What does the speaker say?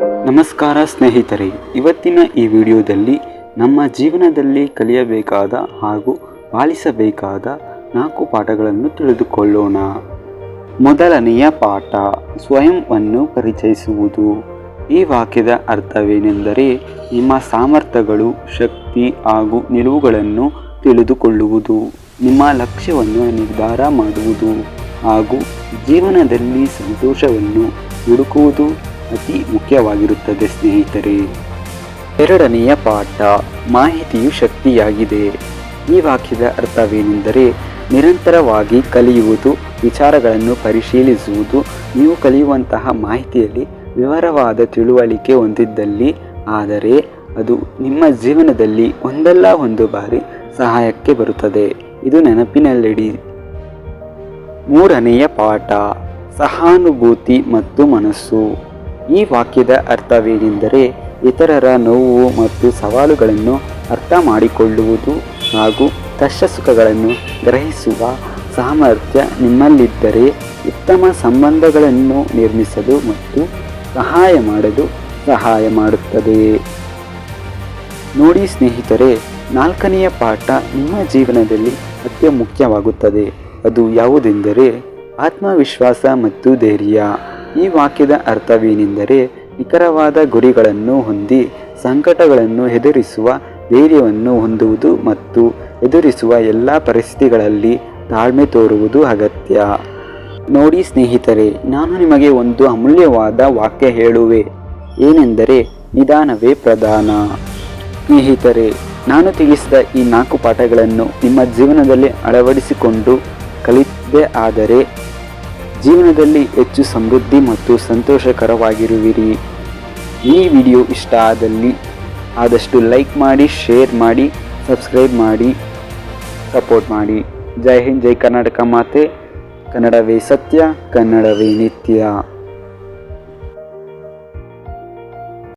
ನಮಸ್ಕಾರ ಸ್ನೇಹಿತರೆ, ಇವತ್ತಿನ ಈ ವಿಡಿಯೋದಲ್ಲಿ ನಮ್ಮ ಜೀವನದಲ್ಲಿ ಕಲಿಯಬೇಕಾದ ಹಾಗೂ ಪಾಲಿಸಬೇಕಾದ ನಾಲ್ಕು ಪಾಠಗಳನ್ನು ತಿಳಿದುಕೊಳ್ಳೋಣ. ಮೊದಲನೆಯ ಪಾಠ ಸ್ವಯಂವನ್ನು ಪರಿಚಯಿಸುವುದು. ಈ ವಾಕ್ಯದ ಅರ್ಥವೇನೆಂದರೆ ನಿಮ್ಮ ಸಾಮರ್ಥ್ಯಗಳು, ಶಕ್ತಿ ಹಾಗೂ ನಿಲುವುಗಳನ್ನು ತಿಳಿದುಕೊಳ್ಳುವುದು, ನಿಮ್ಮ ಲಕ್ಷ್ಯವನ್ನು ನಿರ್ಧಾರ ಮಾಡುವುದು ಹಾಗೂ ಜೀವನದಲ್ಲಿ ಸಂತೋಷವನ್ನು ಹುಡುಕುವುದು. ಅತಿ ಮುಖ್ಯವಾಗಿರುತ್ತದೆ, ಸ್ನೇಹಿತರೆ. ಎರಡನೆಯ ಪಾಠ ಮಾಹಿತಿಯು ಶಕ್ತಿಯಾಗಿದೆ. ಈ ವಾಕ್ಯದ ಅರ್ಥವೇನೆಂದರೆ, ನಿರಂತರವಾಗಿ ಕಲಿಯುವುದು, ವಿಚಾರಗಳನ್ನು ಪರಿಶೀಲಿಸುವುದು, ನೀವು ಕಲಿಯುವಂತಹ ಮಾಹಿತಿಯಲ್ಲಿ ವಿವರವಾದ ತಿಳುವಳಿಕೆ ಹೊಂದಿದ್ದಲ್ಲಿ, ಆದರೆ ಅದು ನಿಮ್ಮ ಜೀವನದಲ್ಲಿ ಒಂದಲ್ಲ ಒಂದು ಬಾರಿ ಸಹಾಯಕ್ಕೆ ಬರುತ್ತದೆ. ಇದು ನೆನಪಿನಲ್ಲಿಡಿ. ಮೂರನೆಯ ಪಾಠ, ಸಹಾನುಭೂತಿ ಮತ್ತು ಮನಸ್ಸು. ಈ ವಾಕ್ಯದ ಅರ್ಥವೇನೆಂದರೆ ಇತರರ ನೋವು ಮತ್ತು ಸವಾಲುಗಳನ್ನು ಅರ್ಥ ಮಾಡಿಕೊಳ್ಳುವುದು ಹಾಗೂ ಕಷ್ಟ ಸುಖಗಳನ್ನು ಗ್ರಹಿಸುವ ಸಾಮರ್ಥ್ಯ ನಿಮ್ಮಲ್ಲಿದ್ದರೆ ಉತ್ತಮ ಸಂಬಂಧಗಳನ್ನು ನಿರ್ಮಿಸಲು ಮತ್ತು ಸಹಾಯ ಮಾಡಲು ಸಹಾಯ ಮಾಡುತ್ತದೆ. ನೋಡಿ ಸ್ನೇಹಿತರೆ, ನಾಲ್ಕನೆಯ ಪಾಠ ನಿಮ್ಮ ಜೀವನದಲ್ಲಿ ಅತ್ಯ ಮುಖ್ಯವಾಗುತ್ತದೆ ಅದು ಯಾವುದೆಂದರೆ ಆತ್ಮವಿಶ್ವಾಸ ಮತ್ತು ಧೈರ್ಯ. ಈ ವಾಕ್ಯದ ಅರ್ಥವೇನೆಂದರೆ ನಿಖರವಾದ ಗುರಿಗಳನ್ನು ಹೊಂದಿ ಸಂಕಟಗಳನ್ನು ಎದುರಿಸುವ ಧೈರ್ಯವನ್ನು ಹೊಂದುವುದು ಮತ್ತು ಎದುರಿಸುವ ಎಲ್ಲ ಪರಿಸ್ಥಿತಿಗಳಲ್ಲಿ ತಾಳ್ಮೆ ತೋರುವುದು ಅಗತ್ಯ. ನೋಡಿ ಸ್ನೇಹಿತರೆ, ನಾನು ನಿಮಗೆ ಒಂದು ಅಮೂಲ್ಯವಾದ ವಾಕ್ಯ ಹೇಳುವೆ. ಏನೆಂದರೆ, ನಿಧಾನವೇ ಪ್ರಧಾನ. ಸ್ನೇಹಿತರೆ, ನಾನು ತಿಳಿಸಿದ ಈ ನಾಲ್ಕು ಪಾಠಗಳನ್ನು ನಿಮ್ಮ ಜೀವನದಲ್ಲಿ ಅಳವಡಿಸಿಕೊಂಡು ಕಲಿತೆ ಆದರೆ ಜೀವನದಲ್ಲಿ ಹೆಚ್ಚು ಸಮೃದ್ಧಿ ಮತ್ತು ಸಂತೋಷಕರವಾಗಿರುವಿರಿ. ಈ ವಿಡಿಯೋ ಇಷ್ಟ ಆದಲ್ಲಿ ಆದಷ್ಟು ಲೈಕ್ ಮಾಡಿ, ಶೇರ್ ಮಾಡಿ, ಸಬ್ಸ್ಕ್ರೈಬ್ ಮಾಡಿ, ಸಪೋರ್ಟ್ ಮಾಡಿ. ಜೈ ಹಿಂದ್, ಜೈ ಕರ್ನಾಟಕ ಮಾತೆ. ಕನ್ನಡವೇ ಸತ್ಯ, ಕನ್ನಡವೇ ನಿತ್ಯ.